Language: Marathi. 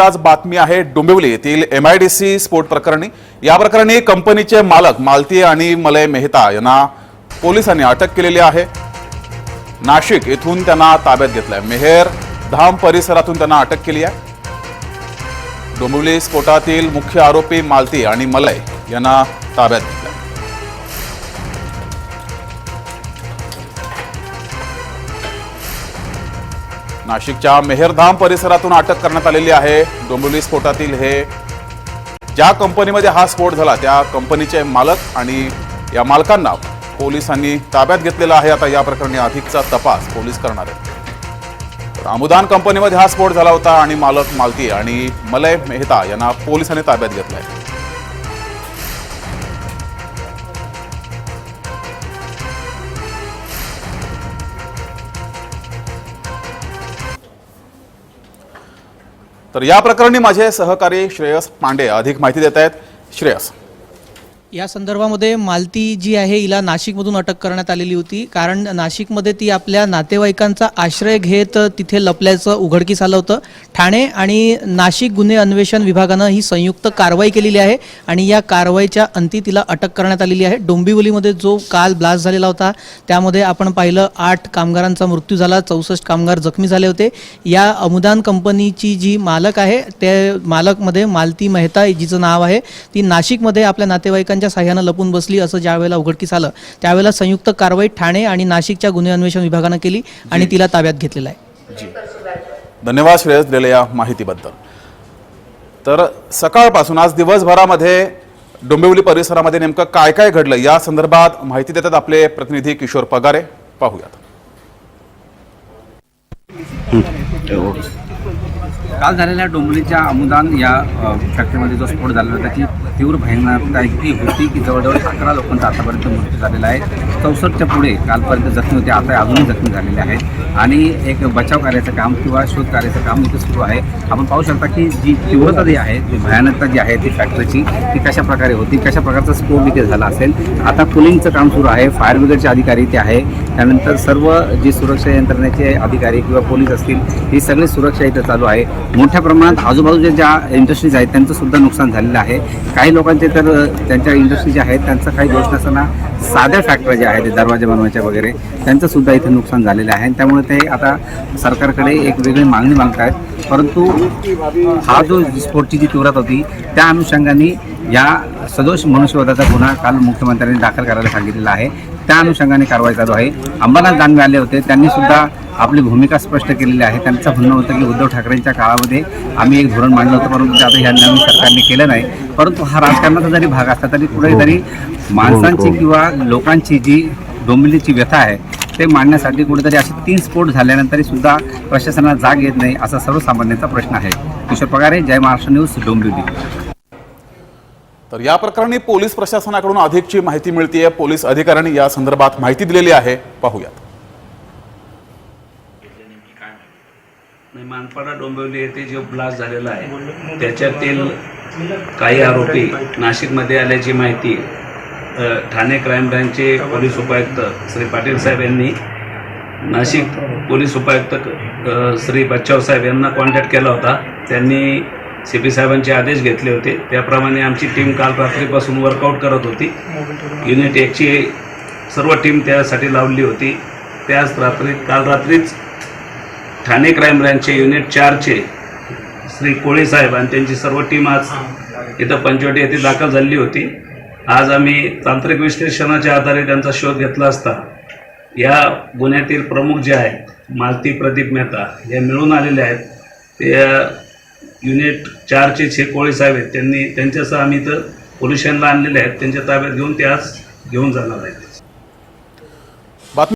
आज बातमी आहे डोंबिवली येथील एम आय डी सी स्फोट प्रकरणी. या प्रकरणी कंपनीचे मालक मालती आणि मलय मेहता यांना पोलिसांनी अटक केलेली आहे. नाशिक येथून त्यांना ताब्यात घेतलंय. मेहेर धाम परिसरातून त्यांना अटक केली आहे. डोंबिवली स्फोटातील मुख्य आरोपी मालती आणि मलय यांना ताब्यात नाशिकच्या मेहरधाम परिसरातून अटक करण्यात आलेली आहे. डोंबिवली स्फोटातील हे ज्या कंपनीमध्ये हा स्फोट झाला त्या कंपनीचे मालक आणि या मालकांना पोलिसांनी ताब्यात घेतलेला आहे. आता या प्रकरणी अधिकचा तपास पोलीस करणार आहेत. तर अमुदान कंपनीमध्ये हा स्फोट झाला होता आणि मालक मालती आणि मलय मेहता यांना पोलिसांनी ताब्यात घेतलाय. तर या प्रकरणी माझे सहकारी श्रेयस पांडे अधिक माहिती देत आहेत. श्रेयस. या संदर्भामध्ये मालती जी आहे हिला नाशिकमधून अटक करण्यात आलेली होती. कारण नाशिकमध्ये ती आपल्या नातेवाईकांचा आश्रय घेत तिथे लपल्याचं उघडकीस आलं होतं. ठाणे आणि नाशिक गुन्हे अन्वेषण विभागानं ही संयुक्त कारवाई केलेली आहे आणि या कारवाईच्या अंती तिला अटक करण्यात आलेली आहे. डोंबिवलीमध्ये जो काल ब्लास्ट झालेला होता त्यामध्ये आपण पाहिलं आठ कामगारांचा मृत्यू झाला चौसष्ट कामगार जखमी झाले होते. या अमुदान कंपनीची जी मालक आहे ते मालकमध्ये मालती मेहता जिचं नाव आहे ती नाशिकमध्ये आपल्या नातेवाईकांच्या साह्यानं लपून बसली असं ज्या वेळेला उघडकीस आलं त्यावेळेला संयुक्त कारवाई ठाणे आणि नाशिकच्या गुन्हे अन्वेषण विभागानं केली आणि तिला ताब्यात घेतलेलं आहे. धन्यवाद श्रेयस दिलेल्या या माहितीबद्दल. तर सकाळपासून आज दिवसभरामध्ये डोंबिवली परिसरामध्ये नेमकं काय काय घडलं या संदर्भात माहिती देतात आपले प्रतिनिधी किशोर पगारे. पाहूयात. काल झालेल्या डोंबिवलीच्या अमुदान या फॅक्टरीमध्ये जो स्फोट झालेला त्याची तीव्र भयानकता इतकी होती की जवळजवळ अकरा लोकांचा आतापर्यंत मृत्यू झालेला आहे. चौसष्टच्या पुढे कालपर्यंत जखमी होते आता अजूनही जखमी झालेले आहेत. आणि एक बचाव कार्याचं काम किंवा शोध कार्याचं काम इथे सुरू आहे. आपण पाहू शकता की जी तीव्रता जी आहे जी भयानकता जी आहे ती फॅक्टरीची ती कशा प्रकारे होती कशा प्रकारचा स्फोट इथे झाला असेल? आता कुलिंगचं काम सुरू आहे. फायर ब्रिगेडचे अधिकारी इथे आहे. त्यानंतर सर्व जी सुरक्षा यंत्रणेचे अधिकारी किंवा पोलीस असतील ही सगळी सुरक्षा इथे चालू आहे. मोठ्या प्रमाणात आजूबाजूच्या ज्या इंडस्ट्रीज आहेत त्यांचं सुद्धा नुकसान झालेलं आहे. काही लोकांचे तर त्यांच्या इंडस्ट्री ज्या आहेत त्यांचं काही दोष नसताना साध्या फॅक्टऱ्या ज्या आहेत दरवाजे बनवायच्या वगैरे त्यांचं सुद्धा इथे नुकसान झालेलं आहे. त्यामुळे ते आता सरकारकडे एक वेगळी मागणी मागत आहेत परंतु हा जो स्फोटची जी तीव्रता होती त्या अनुषंगाने या सदोष मनुष्यवधाचा गुन्हा काल मुख्यमंत्र्यांनी दाखल करायला सांगितलेला आहे. त्या अनुषंगाने कारवाई चालू आहे. अंबरनाथ दानवे आले होते. त्यांनी सुद्धा आपली भूमिका स्पष्ट केलेली आहे. त्यांचं म्हणणं होतं की उद्धव ठाकरेंच्या काळामध्ये आम्ही एक धोरण मांडलं होतं परंतु आता ह्या नवीन सरकारने केलं नाही. परंतु हा राजकारणाचा जरी भाग असला तरी कुठेतरी माणसांची किंवा लोकांची जी डोंबिवलीची व्यथा आहे ते मांडण्यासाठी कुठेतरी असे तीन स्फोट झाल्यानंतरही सुद्धा प्रशासनाला जाग येत नाही असा सर्वसामान्यांचा प्रश्न आहे. किशोर पगारे जय महाराष्ट्र न्यूज डोंबिवली. तर या प्रकरणी पोलीस प्रशासनाकडून अधिकची माहिती मिळतीये. पोलीस अधिकाऱ्यांनी या संदर्भात माहिती दिलेली आहे. पाहूयात. नाही मानपाडा डोंबिवली येथे जो ब्लास्ट झालेला आहे त्याच्यातील काही आरोपी नाशिकमध्ये आल्याची माहिती ठाणे क्राईम ब्रँचचे पोलीस उपायुक्त श्री पाटील साहेब यांनी नाशिक पोलीस उपायुक्त श्री बच्चाव साहेब यांना कॉन्टॅक्ट केला होता. त्यांनी सी पी साहेबांचे आदेश घेतले होते. त्याप्रमाणे आमची टीम काल रात्रीपासून वर्कआउट करत होती. युनिट एकची सर्व टीम त्यासाठी लावली होती. त्याच रात्री काल रात्रीच ठाणे क्राईम ब्रँचचे युनिट चारचे श्री कोळी साहेब आणि त्यांची सर्व टीम आज इथं पंचवटी येथे दाखल झाली होती. आज आम्ही तांत्रिक विश्लेषणाच्या आधारे त्यांचा शोध घेतला असता या गुन्ह्यातील प्रमुख जे आहेत मालती प्रदीप मेहता या मिळून आलेले आहेत. ते युनिट चारचे छे कोळी साहेब आहेत. त्यांनी त्यांच्यासह आम्ही इथं पोलिसांना आणलेले आहेत. त्यांच्या ताब्यात घेऊन ते आज घेऊन जाणार आहेत.